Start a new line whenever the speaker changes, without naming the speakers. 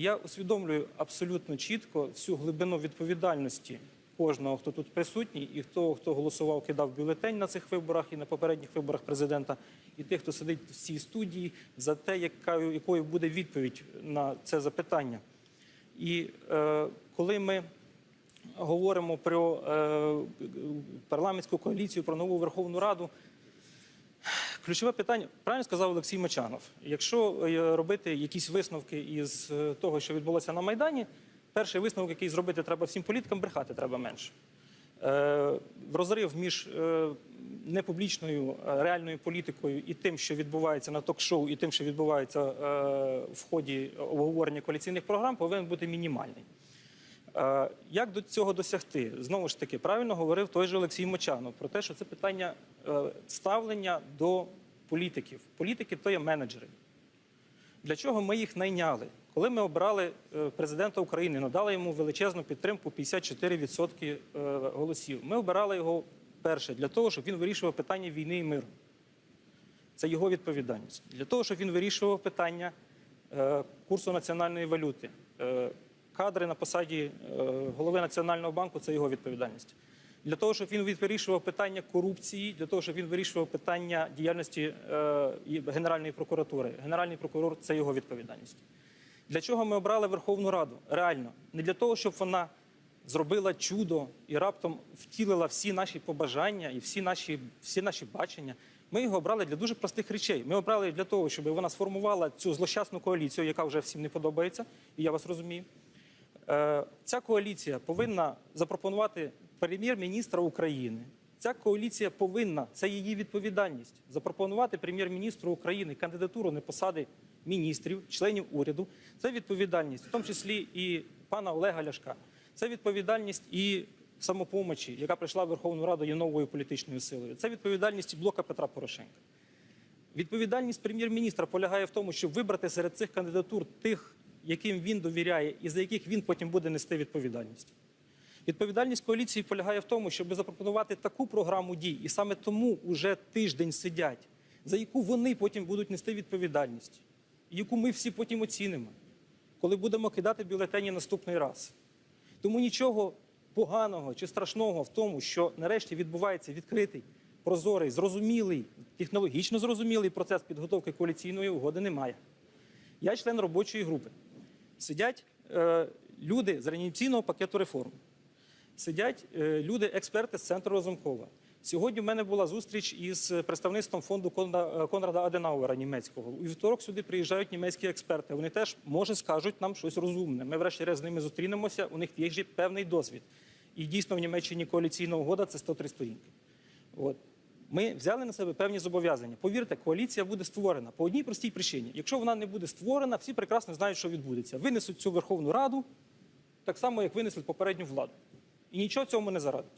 Я усвідомлюю абсолютно чітко всю глибину відповідальності кожного, хто тут присутній, і хто, хто голосував, кидав бюлетень на цих виборах і на попередніх виборах президента, і тих, хто сидить в цій студії, за те, яка, якою буде відповідь на це запитання. І е, коли ми говоримо про е, парламентську коаліцію, про нову Верховну Раду, Ключове питання, правильно сказав Олексій Мочанов. Якщо е, робити якісь висновки із е, того, що відбулося на Майдані, перший висновок, який зробити треба всім політикам, брехати треба менше. Е, розрив між непублічною реальною політикою і тим, що відбувається на ток-шоу, і тим, що відбувається в ході обговорення коаліційних програм, повинен бути мінімальний. Як до цього досягти? Знову ж таки, правильно говорив той же Олексій Мочанов про те, що це питання е, ставлення до політиків. Політики то є менеджери. Для чого ми їх найняли? Коли ми обрали е, президента України, надали йому величезну підтримку 54% е, голосів. Ми обирали його перше для того, щоб він вирішував питання війни і миру. Це його відповідальність. Для того, щоб він вирішував питання курсу національної валюти. Кадри на посаді е, голови Національного банку це його відповідальність. Для того, щоб він вирішував питання корупції, для того, щоб він вирішував питання діяльності е, Генеральної прокуратури. Генеральний прокурор це його відповідальність. Для чого ми обрали Верховну Раду? Реально, не для того, щоб вона зробила чудо і раптом втілила всі наші побажання і всі наші, всі наші бачення. Ми його обрали для дуже простих речей. Ми обрали для того, щоб вона сформувала цю злощасну коаліцію, яка вже всім не подобається, і я вас розумію. Е, Ця коаліція повинна запропонувати прем'єр-міністра України. Ця коаліція повинна, це її відповідальність, запропонувати прем'єр-міністру України кандидатуру на посади міністрів, членів уряду. Це відповідальність, в тому числі і пана Олега Ляшка. Це відповідальність і самопомочі, яка прийшла в Верховну Раду є новою політичною силою. Це відповідальність і блока Петра Порошенка. Відповідальність прем'єр-міністра полягає в тому, щоб вибрати серед цих кандидатур тих, яким він довіряє, і за яких він потім буде нести відповідальність. Відповідальність коаліції полягає в тому, щоб запропонувати таку програму дій, і саме тому уже тиждень сидять, за яку вони потім будуть нести відповідальність, яку ми всі потім оцінимо, коли будемо кидати бюлетені наступний раз. Тому нічого поганого чи страшного в тому, що нарешті відбувається відкритий, прозорий, зрозумілий, технологічно зрозумілий процес підготовки коаліційної угоди немає. Я член робочої групи. Сидять е, люди з реанімаційного пакету реформ. Сидять е, люди, експерти з центру Розумкова. Сьогодні в мене була зустріч із представництвом фонду е, Конрада Аденауера німецького. У вівторок сюди приїжджають німецькі експерти. Вони теж, може, скажуть нам щось розумне. Ми, врешті-решт, з ними зустрінемося. У них є ж певний досвід. І дійсно в Німеччині коаліційна угода це 103 сторінки. От. Ми взяли на себе певні зобов'язання. Повірте, коаліція буде створена по одній простій причині. Якщо вона не буде створена, всі прекрасно знають, що відбудеться. Винесуть цю Верховну Раду так само, як винесли попередню владу. І нічого цьому не зарадить.